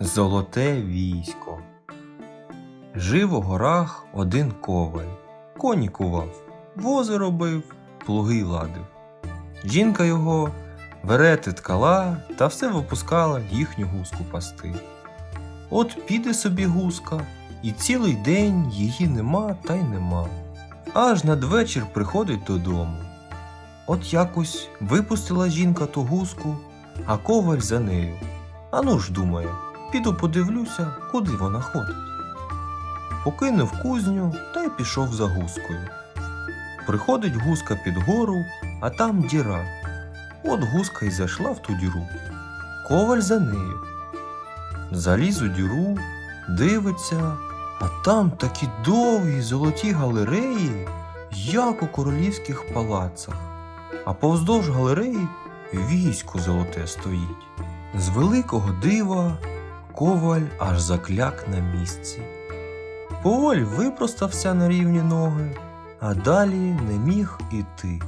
Золоте військо. Жив у горах один коваль. Коні кував, вози робив, плуги ладив. Жінка його верети ткала та все випускала їхню гуску пасти. От піде собі гуска, і цілий день її нема та й нема. Аж надвечір приходить додому. От якось випустила жінка ту гуску, а коваль за нею. Ану ж думає, піду подивлюся, куди вона ходить. Покинув кузню та й пішов за гускою. Приходить гуска під гору, а там діра. От гуска й зайшла в ту діру. Коваль за нею. Заліз у діру, дивиться, а там такі довгі золоті галереї, як у королівських палацах, а повздовж галереї військо золоте стоїть. З великого дива коваль аж закляк на місці. Поволі випростався на рівні ноги, а далі не міг іти.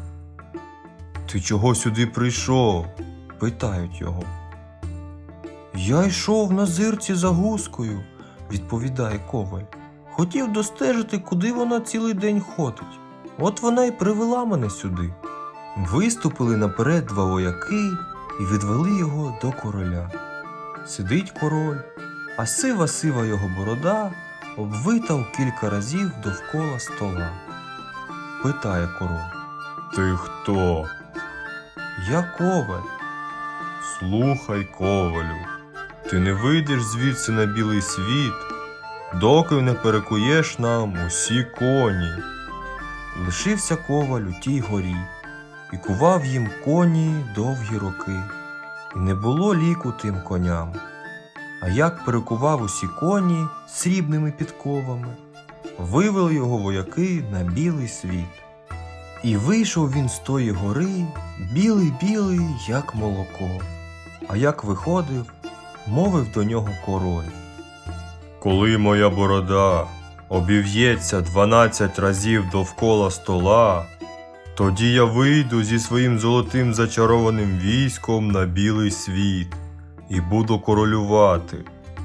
Ти чого сюди прийшов? питають його. Я йшов на зирці за гускою, відповідає коваль. Хотів достежити, куди вона цілий день ходить. От вона й привела мене сюди. Виступили наперед два вояки і відвели його до короля. Сидить король, а сива сива його борода обвита в кілька разів довкола стола. Питає король. Ти хто? Я коваль. Слухай, ковалю, ти не вийдеш звідси на білий світ, доки не перекуєш нам усі коні. Лишився коваль у тій горі і кував їм коні довгі роки, не було ліку тим коням. А як перекував усі коні срібними підковами, вивели його вояки на білий світ. І вийшов він з тої гори, білий білий, як молоко. А як виходив, мовив до нього король. Коли моя борода обів'ється дванадцять разів довкола стола, тоді я вийду зі своїм золотим зачарованим військом на білий світ і буду королювати,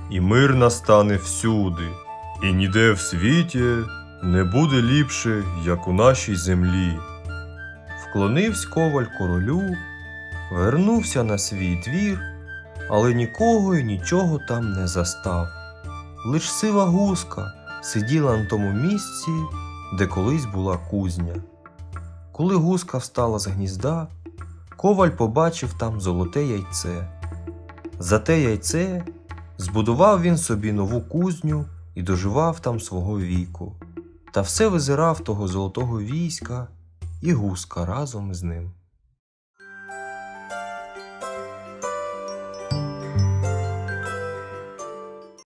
і мир настане всюди, і ніде в світі не буде ліпше, як у нашій землі. Вклонився коваль королю, вернувся на свій двір, але нікого і нічого там не застав. Лиш сива гуска сиділа на тому місці, де колись була кузня. Коли гуска встала з гнізда, коваль побачив там золоте яйце. За те яйце збудував він собі нову кузню і доживав там свого віку, та все визирав того золотого війська і гуска разом з ним.